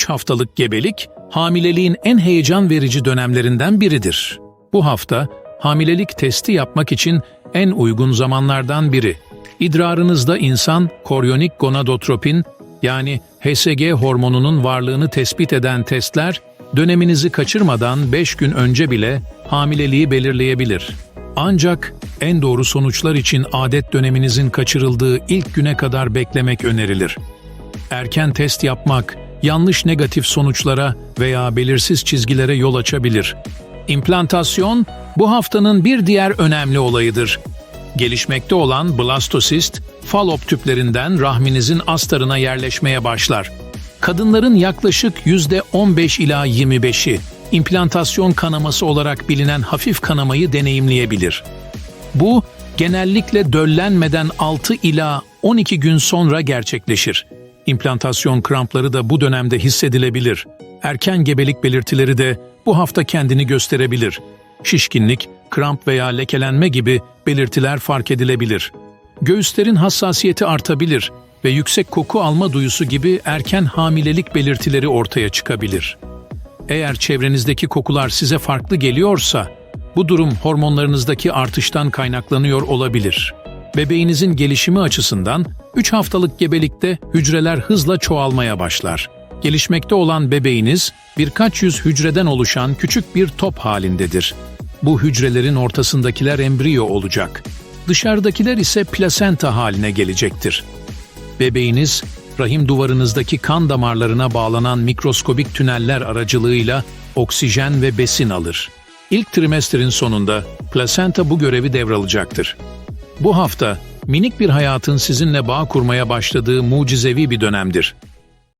3 haftalık gebelik, hamileliğin en heyecan verici dönemlerinden biridir. Bu hafta, hamilelik testi yapmak için en uygun zamanlardan biri. İdrarınızda insan koryonik gonadotropin yani HSG hormonunun varlığını tespit eden testler, döneminizi kaçırmadan 5 gün önce bile hamileliği belirleyebilir. Ancak en doğru sonuçlar için adet döneminizin kaçırıldığı ilk güne kadar beklemek önerilir. Erken test yapmak, yanlış negatif sonuçlara veya belirsiz çizgilere yol açabilir. İmplantasyon, bu haftanın bir diğer önemli olayıdır. Gelişmekte olan blastosist, falop tüplerinden rahminizin astarına yerleşmeye başlar. Kadınların yaklaşık %15 ila 25'i implantasyon kanaması olarak bilinen hafif kanamayı deneyimleyebilir. Bu genellikle döllenmeden 6 ila 12 gün sonra gerçekleşir. İmplantasyon krampları da bu dönemde hissedilebilir. Erken gebelik belirtileri de bu hafta kendini gösterebilir. Şişkinlik, kramp veya lekelenme gibi belirtiler fark edilebilir. Göğüslerin hassasiyeti artabilir ve yüksek koku alma duyusu gibi erken hamilelik belirtileri ortaya çıkabilir. Eğer çevrenizdeki kokular size farklı geliyorsa, bu durum hormonlarınızdaki artıştan kaynaklanıyor olabilir. Bebeğinizin gelişimi açısından 3 haftalık gebelikte hücreler hızla çoğalmaya başlar. Gelişmekte olan bebeğiniz birkaç yüz hücreden oluşan küçük bir top halindedir. Bu hücrelerin ortasındakiler embriyo olacak. Dışarıdakiler ise plasenta haline gelecektir. Bebeğiniz, rahim duvarınızdaki kan damarlarına bağlanan mikroskobik tüneller aracılığıyla oksijen ve besin alır. İlk trimesterin sonunda plasenta bu görevi devralacaktır. Bu hafta minik bir hayatın sizinle bağ kurmaya başladığı mucizevi bir dönemdir.